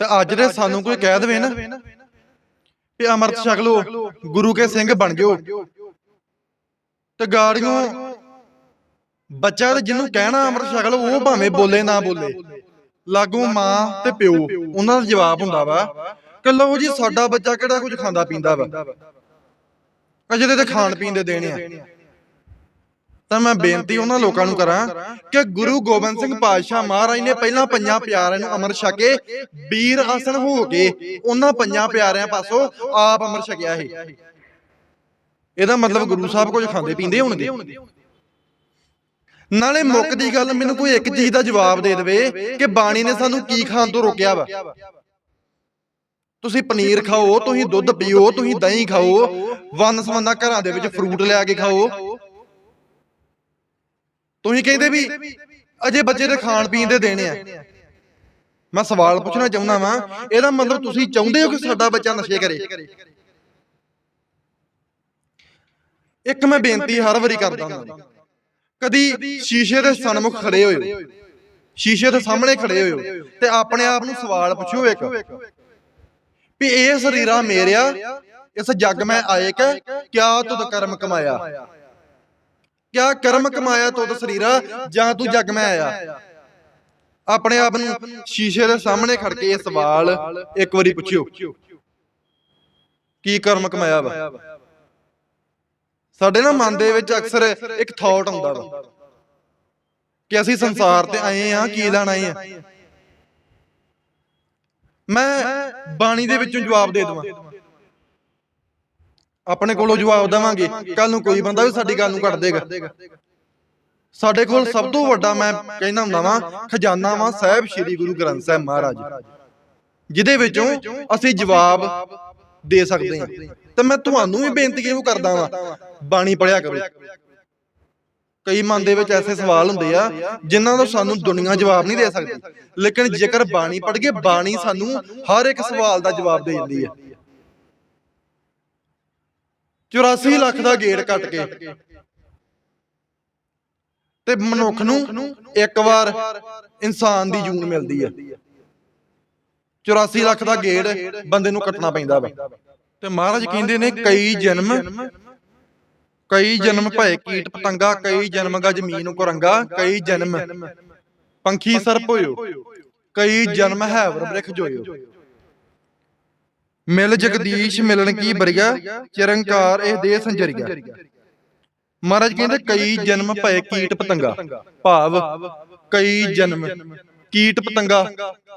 ਤੇ ਅੱਜ ਦੇ ਸਾਨੂੰ ਕੋਈ ਕਹਿ ਦੇਵੇ ਨਾ ਵੀ ਅਮਰਤ ਛਕ ਲੋ ਗੁਰੂ ਕੇ ਸਿੰਘ ਬਣ ਜਿਓ। ਤੇ ਗਾੜੀਆਂ ਬੱਚਾ ਤੇ ਜਿਹਨੂੰ ਕਹਿਣਾ ਅਮਰਤ ਛਕ ਲੋ ਉਹ ਭਾਵੇਂ ਬੋਲੇ ਨਾ ਬੋਲੇ। ਲਾਗੂ ਮਾਂ ਤੇ ਪਿਓ, ਉਹਨਾਂ ਦਾ ਜਵਾਬ ਹੁੰਦਾ ਵਾ ਕਿ ਲਓ ਜੀ, ਸਾਡਾ ਬੱਚਾ ਕਿਹੜਾ ਕੁਝ ਖਾਂਦਾ ਪੀਂਦਾ ਵਾ। ਅਜੇ ਤੇ ਖਾਣ ਪੀਣ ਦੇ ਦੇਣੇ ਆ। ਤਾਂ ਮੈਂ ਬੇਨਤੀ ਉਹਨਾਂ ਲੋਕਾਂ ਨੂੰ ਕਰਾਂ ਕਿ ਗੁਰੂ ਗੋਬਿੰਦ ਸਿੰਘ ਪਾਤਸ਼ਾਹ ਮਹਾਰਾਜ ਨੇ ਪਹਿਲਾਂ ਪੰਜਾਂ ਪਿਆਰਿਆਂ ਨੂੰ ਅੰਮ੍ਰਿਤ ਛਕੇ ਵੀਰ ਆਸਣ ਹੋ ਕੇ ਉਹਨਾਂ ਪੰਜਾਂ ਪਿਆਰਿਆਂ ਪਾਸੋਂ ਆਪ ਅੰਮ੍ਰਿਤ ਛਕਿਆ ਇਹ। ਇਹਦਾ ਮਤਲਬ ਗੁਰੂ ਸਾਹਿਬ ਕੁਝ ਖਾਂਦੇ ਪੀਂਦੇ ਹੋਣਗੇ। ਨਾਲੇ ਮੁੱਕ ਦੀ ਗੱਲ ਮੈਨੂੰ ਕੋਈ ਇੱਕ ਚੀਜ਼ ਦਾ ਜਵਾਬ ਦੇ ਦੇਵੇ ਕਿ ਬਾਣੀ ਨੇ ਸਾਨੂੰ ਕੀ ਖਾਣ ਤੋਂ ਰੋਕਿਆ ਵਾ? ਤੁਸੀਂ ਪਨੀਰ ਖਾਓ ਤੁਸੀਂ ਦੁੱਧ ਪੀਓ ਤੁਸੀਂ ਦਹੀਂ ਖਾਓ ਵੰਨ ਸਵੰਨਾ ਘਰਾਂ ਦੇ ਵਿੱਚ ਫਰੂਟ ਲਿਆ ਕੇ ਖਾਓ। ਤੁਸੀਂ ਕਹਿੰਦੇ ਵੀ ਅਜੇ ਬੱਚੇ ਦੇ ਖਾਣ ਪੀਣ ਦੇ ਦੇਣੇ ਆ। ਮੈਂ ਸਵਾਲ ਪੁੱਛਣਾ ਚਾਹੁੰਦਾ ਵਾਂ ਇਹਦਾ ਮਤਲਬ ਤੁਸੀਂ ਚਾਹੁੰਦੇ ਹੋ ਕਿ ਸਾਡਾ ਬੱਚਾ ਨਸ਼ੇ ਕਰੇ? ਇੱਕ ਮੈਂ ਬੇਨਤੀ ਹਰ ਵਾਰੀ ਕਰਦਾ ਹਾਂ ਕਦੀ ਸ਼ੀਸ਼ੇ ਦੇ ਸਨਮੁਖ ਖੜੇ ਹੋਇਓ। ਸ਼ੀਸ਼ੇ ਦੇ ਸਾਹਮਣੇ ਖੜੇ ਹੋਇਓ। ਤੇ ਆਪਣੇ ਆਪ ਨੂੰ ਸਵਾਲ ਪੁੱਛੋ ਇੱਕ। ਵੀ ਇਹ ਸਰੀਰਾ ਮੇਰਿਆ ਇਸ ਜੱਗ ਮੈਂ ਆਏ ਕਿ ਕਿਆ ਤੁਧ ਕਰਮ ਕਮਾਇਆ? ਕਿਆ ਕਰਮ ਕਮਾਇਆ ਤੁਧ ਸਰੀਰਾ, ਜਾਂ ਤੂੰ ਜਗ ਮੈਂ ਆਇਆ? ਆਪਣੇ ਆਪ ਨੂੰ ਸ਼ੀਸ਼ੇ ਦੇ ਸਾਹਮਣੇ ਖੜ ਕੇ ਇਹ ਸਵਾਲ ਇੱਕ ਵਾਰੀ ਪੁੱਛਿਓ। ਕੀ ਕਰਮ ਕਮਾਇਆ ਵਾ? ਸਾਡੇ ਨਾ ਮਨ ਦੇ ਵਿੱਚ ਅਕਸਰ ਇੱਕ ਥਾਟ ਆਉਂਦਾ ਵਾ ਕਿ ਅਸੀਂ ਸੰਸਾਰ ਤੇ ਆਏ ਆ ਕੀ ਲੈਣ ਆਏ ਆ ਮੈਂ ਬਾਣੀ ਦੇ ਵਿੱਚੋਂ ਜਵਾਬ ਦੇ ਦਵਾਂ। ਆਪਣੇ ਕੋਲੋਂ ਜਵਾਬ ਦੇਵਾਂਗੇ। ਕੱਲ ਨੂੰ ਕੋਈ ਬੰਦਾ ਵੀ ਸਾਡੀ ਗੱਲ ਨੂੰ ਕੱਢ ਦੇਗਾ। ਸਾਡੇ ਕੋਲ ਸਭ ਤੋਂ ਵੱਡਾ ਮੈਂ ਕਹਿੰਦਾ ਹੁੰਦਾ ਵਾਂ ਖਜ਼ਾਨਾ ਵਾਂ ਸਾਹਿਬ ਸ੍ਰੀ ਗੁਰੂ ਗ੍ਰੰਥ ਸਾਹਿਬ ਮਹਾਰਾਜ ਜਿਹਦੇ ਵਿੱਚੋਂ ਅਸੀਂ ਜਵਾਬ ਦੇ ਸਕਦੇ ਹਾਂ। ਤੇ ਮੈਂ ਤੁਹਾਨੂੰ ਵੀ ਬੇਨਤੀ ਇਹੋ ਕਰਦਾ ਵਾਂ? ਬਾਣੀ ਪੜਿਆ ਕਰੋ। ਕਈ ਮਨ ਦੇ ਵਿੱਚ ਐਸੇ ਸਵਾਲ ਹੁੰਦੇ ਆ ਜਿਨ੍ਹਾਂ ਦਾ ਸਾਨੂੰ ਦੁਨੀਆ ਜਵਾਬ ਨਹੀਂ ਦੇ ਸਕਦੀ। ਲੇਕਿਨ ਜੇਕਰ ਬਾਣੀ ਪੜ੍ਹ ਕੇ ਬਾਣੀ ਸਾਨੂੰ ਹਰ ਇੱਕ ਸਵਾਲ ਦਾ ਜਵਾਬ ਦੇ ਦਿੰਦੀ ਹੈ। 84 ਲੱਖ ਦਾ ਗੇੜ ਕੱਟ ਕੇ। ਤੇ ਮਨੁੱਖ ਨੂੰ ਇੱਕ ਵਾਰ ਇਨਸਾਨ ਦੀ ਜੂਨ ਮਿਲਦੀ ਹੈ। 84 ਲੱਖ ਦਾ ਗੇੜ ਬੰਦੇ ਨੂੰ ਕੱਟਣਾ ਪੈਂਦਾ ਵਾ। ਤੇ ਮਹਾਰਾਜ ਕਹਿੰਦੇ ਨੇ ਕਈ ਜਨਮ ਕਈ ਜਨਮ ਭਏ ਕੀਟ ਪਤੰਗਾ ਕਈ ਜਨਮ ਗਾ ਜ਼ਮੀਨ ਕੁਰੰਗਾ ਕਈ ਜਨਮ ਪੰਖੀ ਸਰਪ ਹੋਇਓ। ਕਈ ਜਨਮ ਹੈਵਰ ਬ੍ਰਿਖ ਜੋਇਓ। ਮਿਲ ਜਗਦੀਸ਼ ਮਿਲਣ ਕੀ ਬਰੀਆ ਚਿਰੰਕਾਰ ਇਹ ਦੇ ਸੰਜਰੀਆ। ਮਹਾਰਾਜ ਕਹਿੰਦੇ ਕਈ ਜਨਮ ਭਏ ਕੀਟ ਪਤੰਗਾ। ਭਾਵ ਕਈ ਜਨਮ ਕੀਟ ਪਤੰਗਾ।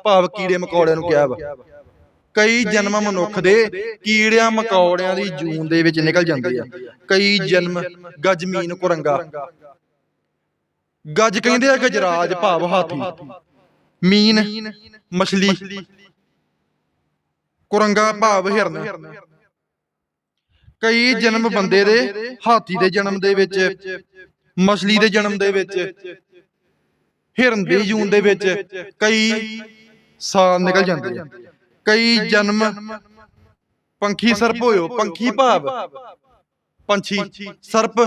ਭਾਵ ਕੀੜੇ ਮਕੌੜਿਆਂ ਨੂੰ ਕਿਹਾ ਵਾ। ਕਈ ਜਨਮ ਮਨੁੱਖ ਦੇ ਕੀੜਿਆਂ ਮਕੌੜਿਆਂ ਦੀ ਜੂਨ ਦੇ ਵਿੱਚ ਨਿਕਲ ਜਾਂਦੇ ਆ। ਕਈ ਜਨਮ ਗਜਮੀਨ ਕੁਰੰਗਾ। ਗੱਜ ਕਹਿੰਦੇ ਆ ਗਜਰਾਜ ਭਾਵ ਹਾਥੀ। ਮੀਨ ਮਛਲੀ। ਕੁਰੰਗਾ ਭਾਵ ਹਿਰਨ। ਕਈ ਜਨਮ ਬੰਦੇ ਦੇ ਹਾਥੀ ਦੇ ਜਨਮ ਦੇ ਵਿੱਚ ਮਛਲੀ ਦੇ ਜਨਮ ਦੇ ਵਿੱਚ ਹਿਰਨ ਦੀ ਜੂਨ ਦੇ ਵਿੱਚ ਕਈ ਸਾਲ ਨਿਕਲ ਜਾਂਦੇ ਆ। ਕਈ ਜਨਮ ਪੰਖੀ ਸਰਪ ਹੋਇਓ ਪੰਖੀ ਭਾਵ। ਪੰਛੀ ਸਰਪ।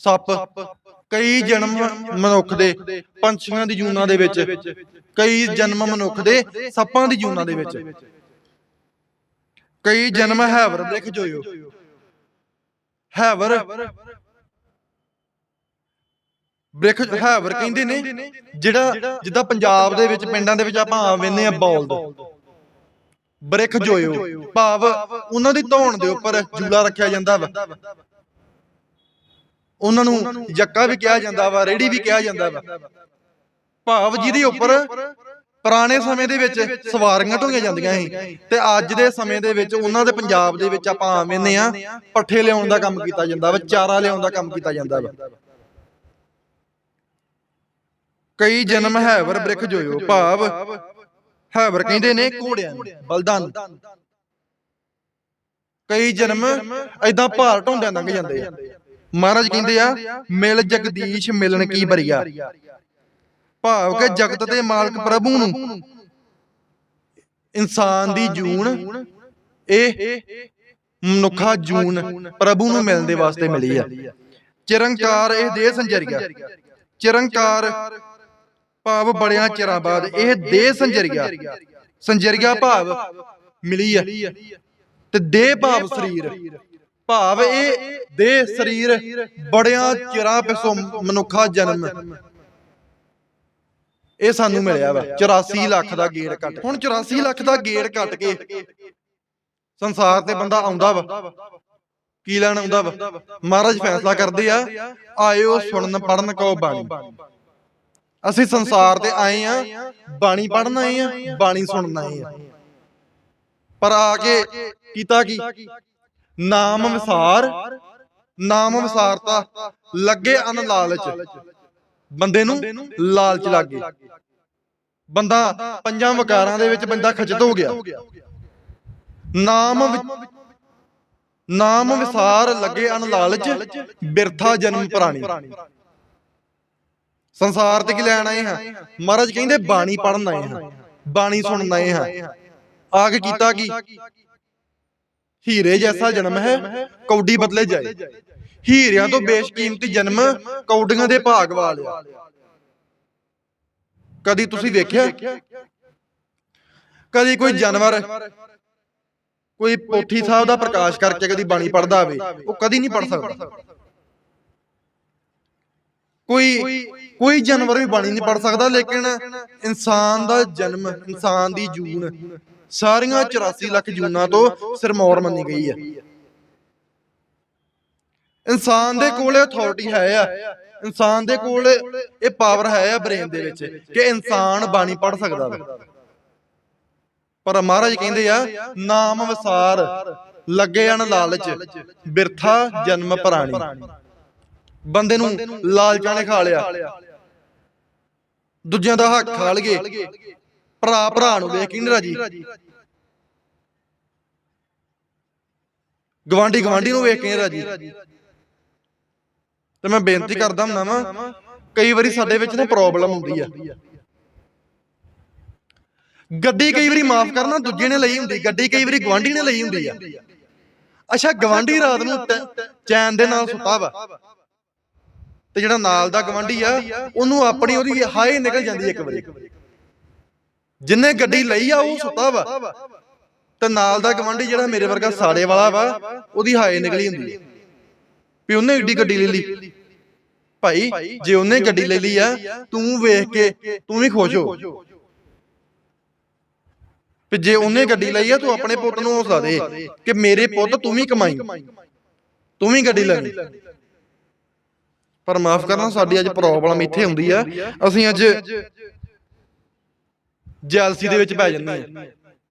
ਸੱਪ। ਕਈ ਜਨਮ ਮਨੁੱਖ ਦੇ ਪੰਛੀਆਂ ਦੀ ਜੂਨਾਂ ਦੇ ਵਿੱਚ ਕਈ ਜਨਮ ਮਨੁੱਖ ਦੇ ਸੱਪਾਂ ਦੀ ਜੂਨਾਂ ਦੇ ਵਿੱਚ। ਕਈ ਜਨਮ ਹੈਵਰ ਬ੍ਰਿਖ ਜੋਇਓ ਹੈਵਰ। ਬ੍ਰਿਖ ਹੈਵਰ ਕਹਿੰਦੇ ਨੇ ਜਿਹੜਾ ਜਿੱਦਾਂ ਪੰਜਾਬ ਦੇ ਵਿੱਚ ਪਿੰਡਾਂ ਦੇ ਵਿੱਚ ਆਪਾਂ ਵੇਨੇ ਆ ਬੌਲਦ। ਬ੍ਰਿਖ ਜੋਇਓ ਭਾਵ ਉਹਨਾਂ ਦੀ ਧੌਣ ਦੇ ਉੱਪਰ ਜੂਲਾ ਰੱਖਿਆ ਜਾਂਦਾ ਵਾ। ਉਹਨਾਂ ਨੂੰ ਜੱਕਾ ਵੀ ਕਿਹਾ ਜਾਂਦਾ ਵਾ ਰੇੜੀ ਵੀ ਕਿਹਾ ਜਾਂਦਾ ਵਾ। ਭਾਵ ਜਿਹਦੇ ਉੱਪਰ ਪੁਰਾਣੇ ਸਮੇਂ ਦੇ ਵਿੱਚ ਸਵਾਰੀਆਂ ਢੋਈਆਂ ਜਾਂਦੀਆਂ ਸੀ। ਤੇ ਅੱਜ ਦੇ ਸਮੇਂ ਦੇ ਵਿੱਚ ਉਹਨਾਂ ਦੇ ਪੰਜਾਬ ਦੇ ਵਿੱਚ ਆਪਾਂ ਆਵੇਂਦੇ ਆ ਪੱਠੇ ਲਿਆਉਣ ਦਾ ਕੰਮ ਕੀਤਾ ਜਾਂਦਾ ਵਾ ਚਾਰਾ ਲਿਆਉਣ ਦਾ ਕੰਮ ਕੀਤਾ ਜਾਂਦਾ ਵਾ। ਕਈ ਜਨਮ ਹੈਵਰ ਬ੍ਰਿਖ ਜੋਇਓ ਭਾਵ ਹੈਵਰ ਕਹਿੰਦੇ ਨੇ ਘੋੜਿਆਂ ਨੂੰ ਬਲਦਾਂ ਨੂੰ ਕਈ ਜਨਮ ਐਦਾਂ ਭਾਰ ਢੋਂਦਿਆਂ ਲੰਘ ਜਾਂਦੇ ਆ। ਮਹਾਰਾਜ ਕਹਿੰਦੇ ਆ ਮਿਲ ਜਗਦੀਸ਼ ਮਿਲਣ ਕੀ ਬਰੀਆ ਭਾਵ ਕਿ ਜਗਤ ਦੇ ਮਾਲਕ ਪ੍ਰਭੂ ਨੂੰ ਇਨਸਾਨ ਦੀ ਜੂਨ ਇਹ ਮਨੁੱਖਾ ਜੂਨ ਪ੍ਰਭੂ ਨੂੰ ਮਿਲਣ ਦੇ ਵਾਸਤੇ ਮਿਲੀ ਆ। ਚਿਰੰਕਾਰ ਇਹ ਦੇ ਸੰਜਰੀਆ। ਚਿਰੰਕਾਰ ਭਾਵ ਬੜਿਆਂ ਚਿਰਾਂ ਬਾਅਦ ਇਹ ਦੇ ਸੰਜਰੀਆ। ਸੰਜਰੀਆ। ਭਾਵ ਮਿਲੀ ਆ। ਤੇ ਦੇਹ ਭਾਵ ਸਰੀਰ। ਭਾਵ ਇਹ ਦੇਹ ਸਰੀਰ ਬੜਿਆਂ ਚਿਰਾਂ ਪਿਛੋਂ ਮਨੁੱਖਾ ਜਨਮ। ਇਹ ਸਾਨੂੰ ਮਿਲਿਆ ਵਾ 84 ਲੱਖ ਦਾ ਗੇੜ ਕੱਟ ਹੁਣ 84 ਲੱਖ ਦਾ ਗੇੜ ਕੱਟ ਕੇ ਸੰਸਾਰ ਤੇ ਬੰਦਾ ਆਉਂਦਾ ਵਾ। ਕੀ ਲੈਣ ਆਉਂਦਾ ਵਾ? ਮਹਾਰਾਜ ਫੈਸਲਾ ਕਰਦੇ ਆ ਆਇਓ ਸੁਣਨ ਪੜਨ ਕੋ ਬਾਣੀ। ਅਸੀਂ ਸੰਸਾਰ ਤੇ ਆਏ ਆ ਬਾਣੀ ਪੜਨ ਆਏ ਆ ਬਾਣੀ ਸੁਣਨ ਆਏ ਆ। ਪਰ ਆ ਕੇ? ਕੀਤਾ ਕੀ? ਨਾਮ ਵਿਸਾਰ ਨਾਮ ਵਿਸਾਰਤਾ ਲੱਗੇ ਅਨ ਲਾਲਚ। ਬੰਦੇ ਨੂੰ ਲਾਲਚ ਲੱਗ ਗਈ। ਬੰਦਾ ਪੰਜਾਂ ਵਕਾਰਾਂ ਦੇ ਵਿੱਚ ਬੰਦਾ ਖਚਤ ਹੋ ਗਿਆ। ਨਾਮ ਨਾਮ ਵਿਸਾਰ ਲੱਗੇ ਅਨ ਲਾਲਚ ਬਿਰਥਾ ਜਨਮ ਪ੍ਰਾਣੀ। ਸੰਸਾਰ ਤੇ ਕੀ ਲੈਣ ਆਏ ਹਾਂ? ਮਹਾਰਾਜ ਕਹਿੰਦੇ ਬਾਣੀ ਪੜਨ ਆਏ ਹਾਂ। ਬਾਣੀ ਸੁਣਨ ਆਏ ਹਾਂ। ਆ ਕੇ? ਕੀਤਾ ਕੀ? ਹੀਰੇ ਜੈਸਾ ਜਨਮ ਹੈ ਕੌਡੀ ਬਦਲੇ ਜਾਏ। ਹੀਰਿਆਂ ਤੋਂ ਬੇਸ਼ਕੀਮਤੀ ਜਨਮ ਕੌਡੀਆਂ ਦੇ ਭਾਗ ਵਾਲਿਆ। ਕਦੀ ਤੁਸੀਂ ਵੇਖਿਆ? ਕਦੀ ਕੋਈ ਜਾਨਵਰ? ਕੋਈ ਪੋਥੀ ਸਾਹਿਬ ਦਾ ਪ੍ਰਕਾਸ਼ ਕਰਕੇ ਕਦੀ ਬਾਣੀ ਪੜਦਾ ਹੋਵੇ। ਉਹ ਕਦੀ ਨਹੀਂ ਪੜ ਸਕਦਾ। ਕੋਈ ਕੋਈ ਜਾਨਵਰ ਵੀ ਬਾਣੀ ਨਹੀਂ ਪੜ ਸਕਦਾ ਲੇਕਿਨ ਇਨਸਾਨ ਦਾ ਜਨਮ ਇਨਸਾਨ ਦੀ ਜੂਨ। ਸਾਰੀਆਂ 84 ਲੱਖ ਜੂਨਾਂ ਤੋਂ ਸਿਰਮੌਰ ਮੰਨੀ ਗਈ ਹੈ। ਇਨਸਾਨ ਦੇ ਕੋਲ ਅਥਾਰਟੀ ਹੈ ਆ। ਇਨਸਾਨ ਦੇ ਕੋਲ ਇਹ ਪਾਵਰ ਹੈ ਆ ਬ੍ਰੇਨ ਦੇ ਵਿੱਚ ਕਿ ਇਨਸਾਨ ਬਾਣੀ ਪੜ ਸਕਦਾ। ਵਾ ਪਰ ਮਹਾਰਾਜ ਕਹਿੰਦੇ ਆ ਨਾਮ ਵਿਸਾਰ ਲੱਗੇ ਅਣ ਲਾਲਚ ਬਿਰਥਾ ਜਨਮ ਪ੍ਰਾਣੀ। ਬੰਦੇ ਨੂੰ ਲਾਲਚਾਂ ਨੇ ਖਾ ਲਿਆ। ਦੂਜਿਆਂ ਦਾ ਹੱਕ ਖਾ ਲਗੇ। ਭਰਾ ਭਰਾ ਨੂੰ ਵੇਖ ਕੇ ਨਹੀਂ ਰਾਜੀ। ਗਵਾਂਡੀ ਗਵਾਂਡੀ ਨੂੰ ਵੇਖ ਕੇ ਨਹੀਂ ਰਾਜੀ। ਤੇ ਮੈਂ ਬੇਨਤੀ ਕਰਦਾ ਹੁੰਦਾ ਵਾਂ ਕਈ ਵਾਰੀ ਸਾਡੇ ਵਿੱਚ ਨਾ ਪ੍ਰੋਬਲਮ ਹੁੰਦੀ ਆ। ਗੱਡੀ ਕਈ ਵਾਰੀ ਮਾਫ ਕਰਨਾ ਦੂਜੇ ਨੇ ਲਈ ਹੁੰਦੀ ਗੱਡੀ ਕਈ ਵਾਰੀ ਗਵਾਂਢੀ ਨੇ ਲਈ ਹੁੰਦੀ ਆ। ਅੱਛਾ ਗਵਾਂਢੀ ਰਾਤ ਨੂੰ ਚੈਨ ਦੇ ਨਾਲ ਸੁੱਤਾ ਵਾ। ਤੇ ਜਿਹੜਾ ਨਾਲ ਦਾ ਗਵਾਂਢੀ ਆ, ਉਹਨੂੰ ਆਪਣੀ ਉਹਦੀ ਹਾਏ ਨਿਕਲ ਜਾਂਦੀ ਇੱਕ ਵਾਰੀ। ਜਿੰਨੇ ਗੱਡੀ ਲਈ ਆ, ਉਹ ਸੁੱਤਾ ਵਾ। ਤੇ ਨਾਲ ਦਾ ਗਵਾਂਢੀ ਜਿਹੜਾ ਮੇਰੇ ਵਰਗਾ ਸਾੜੇ ਵਾਲਾ ਵਾ, ਉਹਦੀ ਹਾਏ ਨਿਕਲੀ ਹੁੰਦੀ। ਵੀ ਉਹਨੇ ਏਡੀ ਗੱਡੀ ਲੈ ਲਈ। ਭਾਈ, ਜੇ ਉਹਨੇ ਗੱਡੀ ਲੈ ਲਈ ਆ, ਤੂੰ ਵੇਖ ਕੇ, ਤੂੰ ਵੀ ਖੁਸ਼ ਹੋ। ਵੀ ਜੇ ਉਹਨੇ ਗੱਡੀ ਲਈ ਆ, ਤੂੰ ਆਪਣੇ ਪੁੱਤ ਨੂੰ ਹੌਸਲਾ ਦੇ ਕਿ ਮੇਰੇ ਪੁੱਤ ਤੂੰ ਵੀ ਕਮਾਈ। ਤੂੰ ਵੀ ਗੱਡੀ ਲੈਣੀ ਪਰ ਮਾਫ ਕਰਨਾ ਸਾਡੀ ਅੱਜ ਪ੍ਰੋਬਲਮ ਇੱਥੇ ਹੁੰਦੀ ਆ। ਅਸੀਂ ਅੱਜ ਜੈਲਸੀ ਦੇ ਵਿੱਚ ਪੈ ਜੰਨੇ ਆ